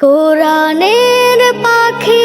কোরআনের পাখি